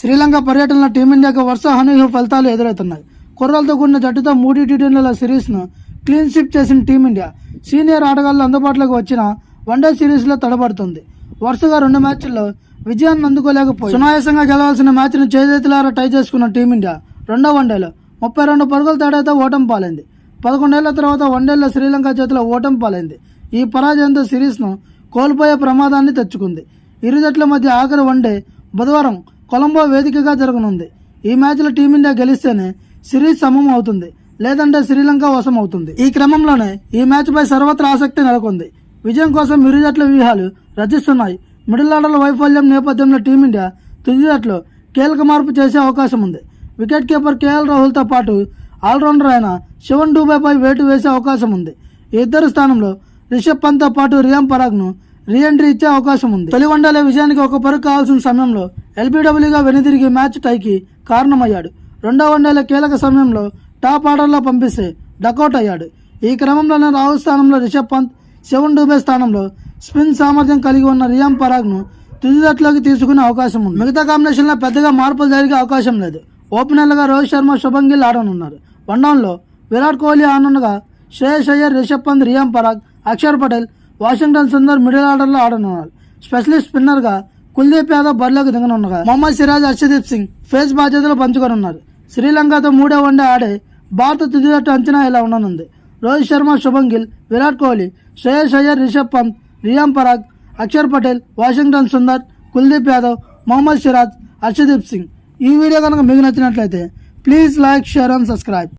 శ్రీలంక పర్యటనలో టీమిండియాకు వరుస అనూహ్య ఫలితాలు ఎదురవుతున్నాయి కుర్రలతో కూడిన జట్టుతో మూడు టీ ట్వంటీల సిరీస్ను క్లీన్ స్విప్ చేసిన టీమిండియా సీనియర్ ఆటగాళ్ళు అందుబాటులోకి వచ్చిన వన్డే సిరీస్లో తడబడుతుంది. వరుసగా రెండు మ్యాచ్ల్లో విజయాన్ని అందుకోలేకపోయి సునాయాసంగా గెలవాల్సిన మ్యాచ్ను చేజేతులారా టై చేసుకున్న టీమిండియా రెండో వన్డేలో ముప్పై రెండు పరుగుల తేడాతో ఓటం పాలైంది. పదకొండేళ్ళ తర్వాత వన్డేలో శ్రీలంక చేతిలో ఓటం పాలైంది. ఈ పరాజయంతో సిరీస్ను కోల్పోయే ప్రమాదాన్ని తెచ్చుకుంది. ఇరు జట్ల మధ్య ఆఖరి వన్డే బుధవారం కొలంబో వేదికగా జరగనుంది. ఈ మ్యాచ్లో టీమిండియా గెలిస్తేనే సిరీస్ సమం అవుతుంది. లేదంటే శ్రీలంక వశం అవుతుంది. ఈ క్రమంలోనే ఈ మ్యాచ్పై సర్వత్రా ఆసక్తి నెలకొంది. విజయం కోసం ఇరు జట్ల వ్యూహాలు రచిస్తున్నాయి. మిడిల్ ఆర్డర్ల వైఫల్యం నేపథ్యంలో టీమిండియా తుది జట్లో కీలక మార్పు చేసే అవకాశం ఉంది. వికెట్ కీపర్ కేఎల్ రాహుల్తో పాటు ఆల్రౌండర్ అయిన శివన్ డూబేపై వేటు వేసే అవకాశం ఉంది. ఈ ఇద్దరు స్థానంలో రిషబ్ పంత్తో పాటు రియాం పరాగ్ను రీ ఎంట్రీ ఇచ్చే అవకాశం ఉంది. తొలి వన్డేల విజయానికి ఒక పరుగు కావాల్సిన సమయంలో ఎల్బీడబ్ల్యూగా వెనుదిరిగి మ్యాచ్ టైకి కారణమయ్యాడు. రెండో వన్డేల కీలక సమయంలో టాప్ ఆర్డర్లో పంపిస్తే డకౌట్ అయ్యాడు. ఈ క్రమంలోనే రాహుల్ స్థానంలో రిషబ్ పంత్ శివన్ డూబే స్థానంలో స్పిన్ సామర్థ్యం కలిగి ఉన్న రియాం పరాగ్ను తుదిదట్లోకి తీసుకునే అవకాశం ఉంది. మిగతా కాంబినేషన్లో పెద్దగా మార్పులు జరిగే అవకాశం లేదు. ఓపెనర్లుగా రోహిత్ శర్మ శుభం గిల్ ఆడనున్నారు. వన్డౌన్లో విరాట్ కోహ్లీ ఆడనుండగా శ్రేయస్ అయ్యర్ రిషబ్ పంత్ రియాం పరాగ్ అక్షర్ పటేల్ వాషింగ్టన్ సుందర్ మిడిల్ ఆర్డర్లో ఆడనున్నారు స్పెషలిస్ట్ స్పిన్నర్గా కుల్దీప్ యాదవ్ బరిలోకి దిగనుండగా మొహమ్మద్ సిరాజ్ హర్షదీప్ సింగ్ ఫేస్ బాధ్యతలు పంచుకోనున్నారు. శ్రీలంకతో మూడో వన్డే ఆడే భారత తుది జట్టు అంచనా ఇలా ఉండనుంది? రోహిత్ శర్మ శుభం గిల్ విరాట్ కోహ్లీ శ్రేయస్ అయ్యర్ రిషబ్ పంత్ రియాం పరాగ్ అక్షర్ పటేల్ వాషింగ్టన్ సుందర్ కుల్దీప్ యాదవ్ మొహమ్మద్ సిరాజ్ హర్షదీప్ సింగ్. ఈ వీడియో కనుక మీకు నచ్చినట్లయితే please like share and subscribe.